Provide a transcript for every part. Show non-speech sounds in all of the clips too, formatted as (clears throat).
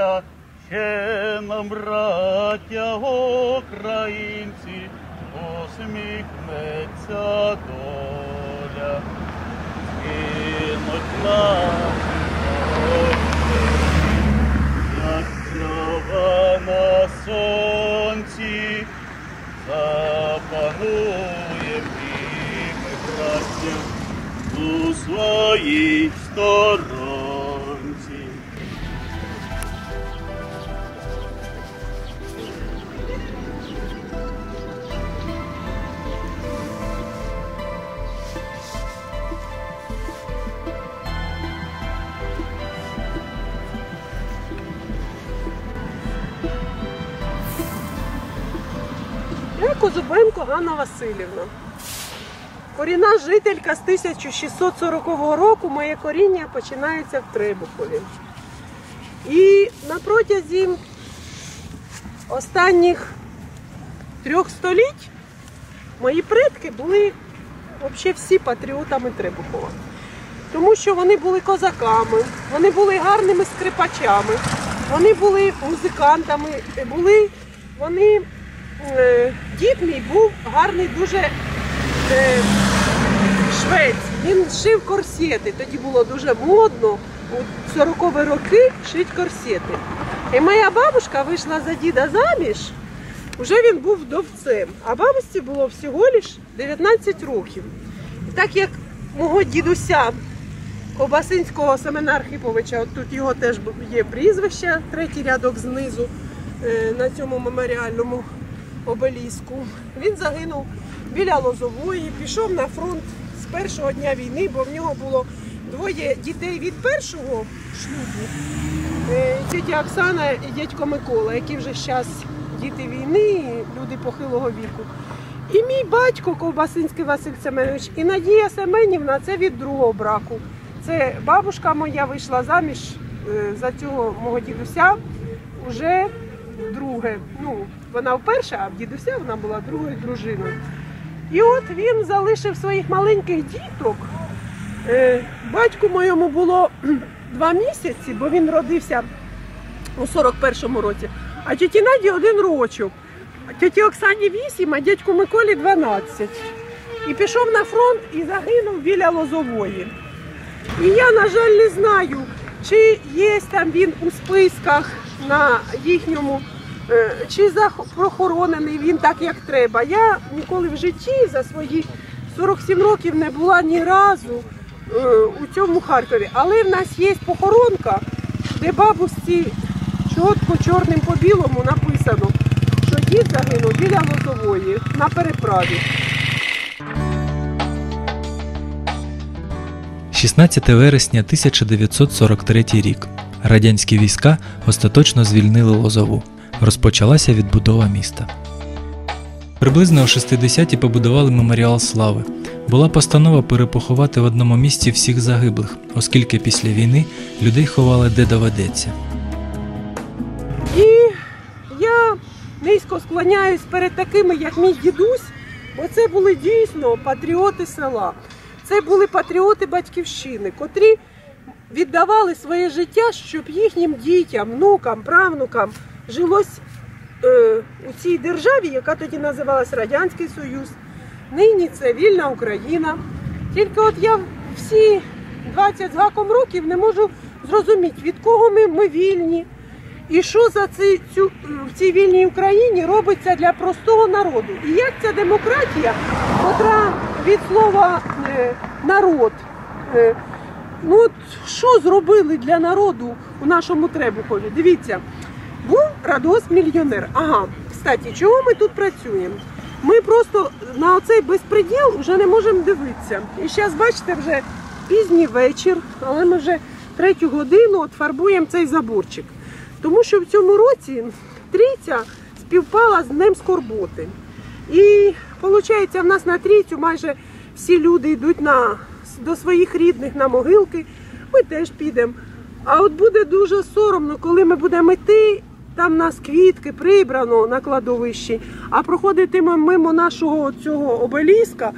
воля, ще нам, браття українці, усміхнеться доля. Кинуть наші як трава на сонці, запанує ми, браття, у своїй сторонці. Козубенко Ганна Васильівна. Корінна жителька з 1640 року. Моє коріння починається в Требухові. І на протязі останніх трьох століть мої предки були взагалі всі патріотами Требухова. Тому що вони були козаками, вони були гарними скрипачами, вони були музикантами, були вони. Е, Дід мій був гарний дуже е, швець. Він шив корсети. Тоді було дуже модно у 40-ві роки шити корсети. І моя бабушка вийшла за діда заміж, вже він був вдовцем, а бабусі було всього лиш 19 років. І так як мого дідуся Ковбасинського Семена Архиповича, от тут його теж є прізвище, третій рядок знизу е, на цьому меморіальному обеліску. Він загинув біля Лозової, пішов на фронт з першого дня війни, бо в нього було двоє дітей від першого шлюбу. Е, Оксана і дядько Микола, які вже зараз діти війни, люди похилого віку. І мій батько Ковбасинський Василь Семенович, і Надія Семенівна це від другого браку. Це бабушка моя вийшла заміж е, за цього мого дідуся вже друге. Ну, вона вперше, а в дідуся вона була другою дружиною. І от він залишив своїх маленьких діток. Е, Батьку моєму було (clears throat) два місяці, бо він родився у 41-му році, а тіті Наді один рочок. А Тіті Оксані 8, а дядьку Миколі 12. І пішов на фронт і загинув біля Лозової. І я, на жаль, не знаю, чи є там він у списках на їхньому, е, чи прохоронений він так, як треба. Я ніколи в житті за свої 47 років не була ні разу е, у цьому Харкові. Але в нас є похоронка, де бабусі чітко чорним по білому написано, що дід загинув біля Лозової на переправі. 16 вересня 1943 рік. Радянські війська остаточно звільнили Лозову. Розпочалася відбудова міста. Приблизно о 60-ті побудували меморіал слави. Була постанова перепоховати в одному місці всіх загиблих, оскільки після війни людей ховали де доведеться. І я низько склоняюсь перед такими, як мій дідусь, бо це були дійсно патріоти села. Це були патріоти батьківщини, котрі віддавали своє життя, щоб їхнім дітям, внукам, правнукам жилось е, у цій державі, яка тоді називалась Радянський Союз. Нині це вільна Україна. Тільки от я всі 20 з гаком років не можу зрозуміти, від кого ми, ми вільні. І що за ці, цю, в цій вільній Україні робиться для простого народу? І як ця демократія, котра від слова е, народ, е, ну от що зробили для народу у нашому Требухові? Дивіться, був Радос мільйонер. Ага, кстати, чого ми тут працюємо? Ми просто на оцей безпреділ вже не можемо дивитися. І зараз, бачите, вже пізній вечір, але ми вже третю годину от фарбуємо цей заборчик. Тому що в цьому році трійця співпала з Днем Скорботи. І виходить, в нас на трійцю майже всі люди йдуть на, до своїх рідних на могилки. Ми теж підемо. А от буде дуже соромно, коли ми будемо йти там нас квітки прибрано на кладовищі, а проходитиме мимо нашого цього обеліска.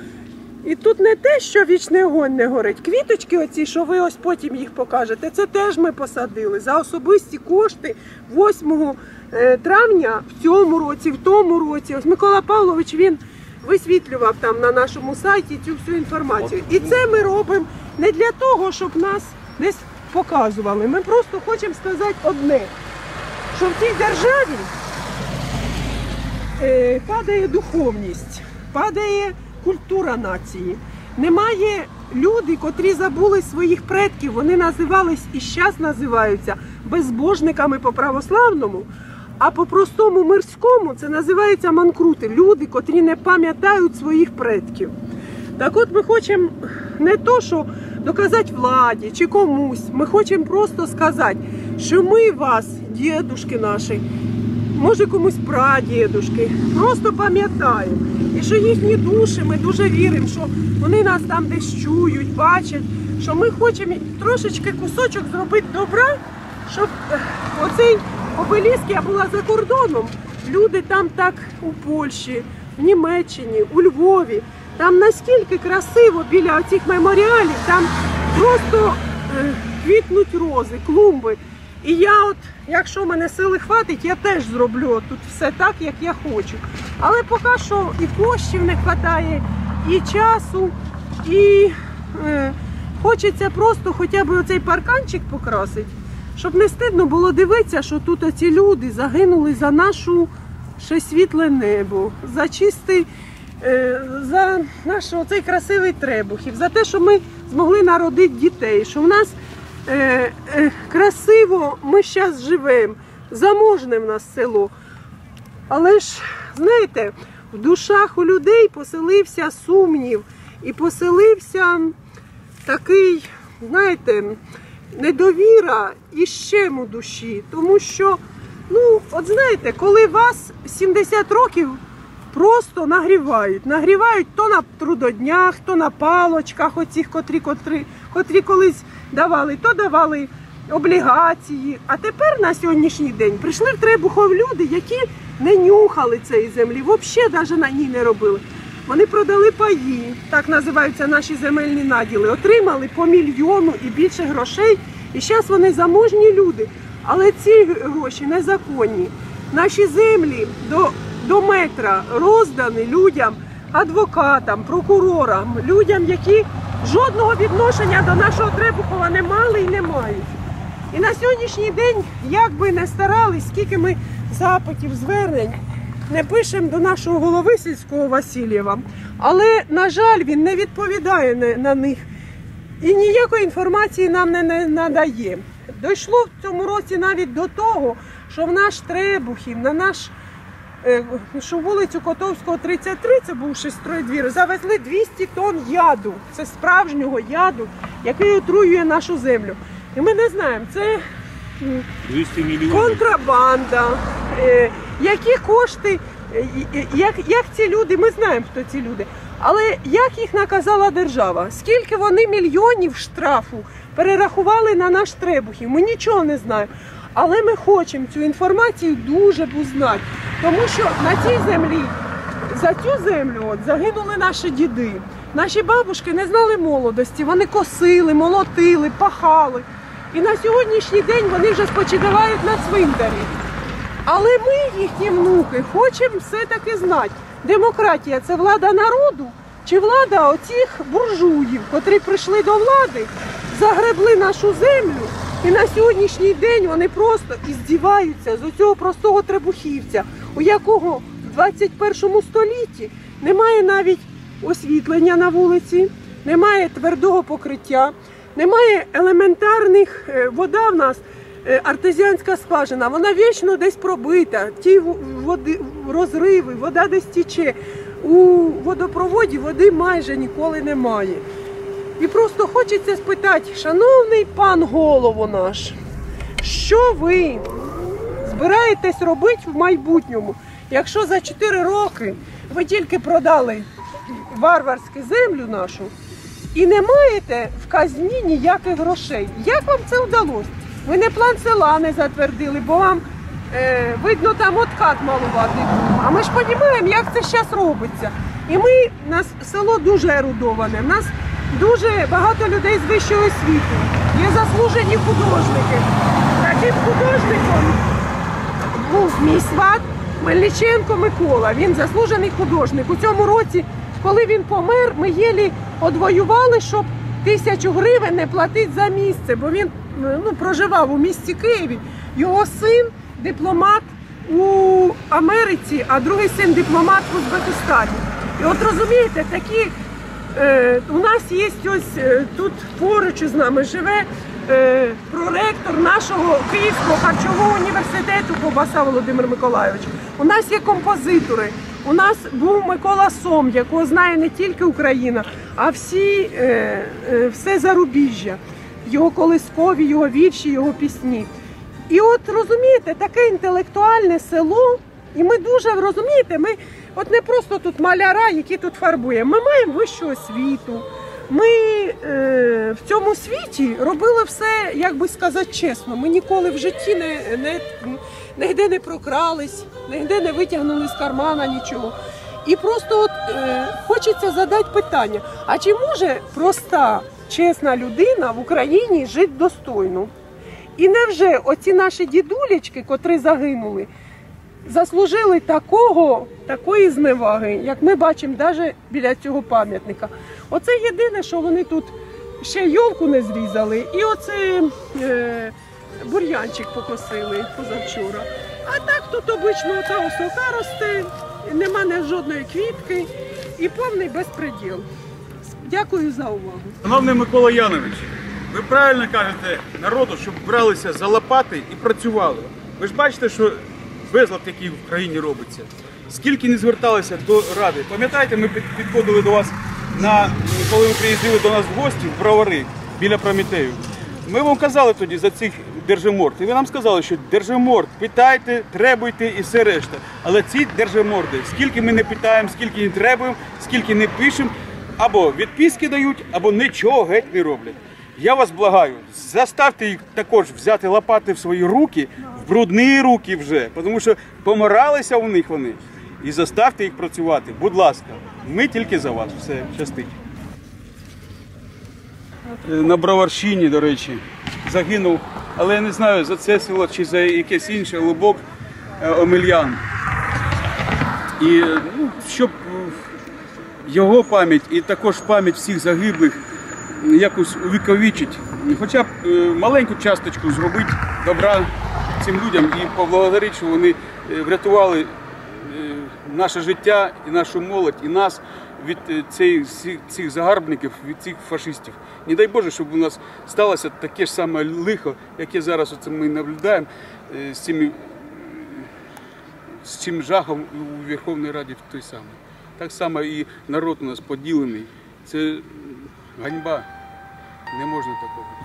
І тут не те, що вічний огонь не горить. Квіточки, оці, що ви ось потім їх покажете, це теж ми посадили за особисті кошти 8 е, травня в цьому році, в тому році. Ось Микола Павлович він висвітлював там на нашому сайті цю всю інформацію. І це ми робимо не для того, щоб нас десь показували. Ми просто хочемо сказати одне, що в цій державі е, падає духовність, падає культура нації. Немає люди, котрі забули своїх предків. Вони називались і зараз називаються безбожниками по православному. А по простому мирському це називається манкрути. Люди, котрі не пам'ятають своїх предків. Так от ми хочемо не то, що доказати владі чи комусь. Ми хочемо просто сказати, що ми вас, дідушки наші, може комусь прадідушки, просто пам'ятаємо. І що їхні душі, ми дуже віримо, що вони нас там десь чують, бачать, що ми хочемо трошечки кусочок зробити добра, щоб е, оцей обеліск, я була за кордоном, люди там так у Польщі, в Німеччині, у Львові. Там наскільки красиво біля цих меморіалів, там просто е, квітнуть рози, клумби. І я, от, якщо мене сили хватить, я теж зроблю тут все так, як я хочу. Але поки що і коштів не вистачає, і часу, і е, хочеться просто хоча б оцей парканчик покрасити, щоб не стидно було дивитися, що тут оці люди загинули за нашу ще світле небо, за чистий. е, За наш оцей красивий Требухів, за те, що ми змогли народити дітей, що в нас е, е, красиво ми зараз живемо, заможне в нас село. Але ж, знаєте, в душах у людей поселився сумнів і поселився такий, знаєте, недовіра і щем у душі. Тому що, ну, от знаєте, коли вас 70 років просто нагрівають. Нагрівають то на трудоднях, то на палочках, оцих, котрі, котрі, котрі колись давали, то давали облігації. А тепер на сьогоднішній день прийшли в Требухов люди, які не нюхали цієї землі, взагалі навіть на ній не робили. Вони продали паї, так називаються наші земельні наділи, отримали по мільйону і більше грошей. І зараз вони заможні люди. Але ці гроші незаконні. Наші землі до, до метра роздані людям, адвокатам, прокурорам, людям, які жодного відношення до нашого Требухова не мали і не мають. І на сьогоднішній день, як би не старались, скільки ми запитів, звернень не пишемо до нашого голови сільського Васильєва, але, на жаль, він не відповідає на- них і ніякої інформації нам не, надає. Дійшло в цьому році навіть до того, що в наш Требухів, на наш е, що вулицю Котовського 33, це був шестрой двір, завезли 200 тонн яду. Це справжнього яду, який отруює нашу землю. І ми не знаємо, це м, 200 мільйонів. контрабанда, е, які кошти, е, як, як ці люди, ми знаємо, хто ці люди, але як їх наказала держава? Скільки вони мільйонів штрафу перерахували на наш Требухів? Ми нічого не знаємо. Але ми хочемо цю інформацію дуже б узнати, тому що на цій землі за цю землю от, загинули наші діди. Наші бабушки не знали молодості, вони косили, молотили, пахали. І на сьогоднішній день вони вже спочивають на цвинтарі. Але ми, їхні внуки, хочемо все-таки знати, демократія це влада народу чи влада оцих буржуїв, котрі прийшли до влади, загребли нашу землю. І на сьогоднішній день вони просто іздіваються з цього простого требухівця, у якого в 21 столітті немає навіть освітлення на вулиці, немає твердого покриття, немає елементарних е, вода в нас. Е, Артезіанська скважина, вона вічно десь пробита, ті води, розриви, вода десь тіче. У водопроводі води майже ніколи немає. І просто хочеться спитати, шановний пан голово наш, що ви збираєтесь робити в майбутньому, якщо за 4 роки ви тільки продали варварську землю нашу і не маєте в казні ніяких грошей? Як вам це вдалося? Ви не план села не затвердили, бо вам е, видно, там откат малуватий. А ми ж розуміємо, як це зараз робиться. І ми, нас село дуже ерудоване. У нас дуже багато людей з вищої освіти. Є заслужені художники. Таким художником був мій сват Мельниченко Микола. Він заслужений художник. У цьому році, коли він помер, ми єлі одвоювали, щоб тисячу гривень не платити за місце, бо він ну, проживав у місті Києві. Його син дипломат у Америці, а другий син дипломат в Узбекистані. І от розумієте, такі Е, у нас є ось е, тут поруч із нами живе е, проректор нашого Київського харчового університету Ковбаса Володимир Миколайович. У нас є композитори. У нас був Микола Сом, якого знає не тільки Україна, а всі е, е, все зарубіжжя. Його колискові, його вірші, його пісні. І от розумієте, таке інтелектуальне село, і ми дуже розумієте, ми от не просто тут маляра, які тут фарбуємо. Ми маємо вищу освіту. Ми е, в цьому світі робили все, як би сказати чесно. Ми ніколи в житті не, не, нігде не прокрались, нігде не витягнули з кармана нічого. І просто от е, хочеться задати питання: а чи може проста, чесна людина в Україні жити достойно? І невже оці наші дідулечки, котрі загинули, заслужили такого, такої зневаги, як ми бачимо навіть біля цього пам'ятника. Оце єдине, що вони тут ще йолку не зрізали, і оце е, бур'янчик покосили позавчора. А так тут обично ота осока росте, нема не жодної квітки і повний безпреділ. Дякую за увагу. Шановний Микола Янович, ви правильно кажете народу, щоб бралися за лопати і працювали. Ви ж бачите, що безлад, який в країні робиться. Скільки не зверталися до ради. Пам'ятаєте, ми підходили до вас на коли ви приїздили до нас в гості в Бровари біля Прометею. Ми вам казали тоді за цих держиморд. І ви нам сказали, що держиморд, питайте, требуйте і все решта. Але ці держиморди, скільки ми не питаємо, скільки не требуємо, скільки не пишемо, або відписки дають, або нічого геть не роблять. Я вас благаю, заставте їх також взяти лопати в свої руки, в брудні руки вже, тому що помиралися у них вони. І заставте їх працювати. Будь ласка, ми тільки за вас. Все, щастить. Е, На Броварщині, до речі, загинув, але я не знаю, за це село чи за якесь інше лубок е, Омельян. І ну, щоб його пам'ять і також пам'ять всіх загиблих якось увіковічить, хоча б е, маленьку часточку зробити добра цим людям і поблагодарити, що вони е, врятували е, наше життя і нашу молодь, і нас від цих, цих загарбників, від цих фашистів. Не дай Боже, щоб у нас сталося таке ж саме лихо, яке зараз оце ми наблюдаємо з цими з цим жахом у Верховній Раді той самий. Так само і народ у нас поділений. Це ганьба. Не можна такого.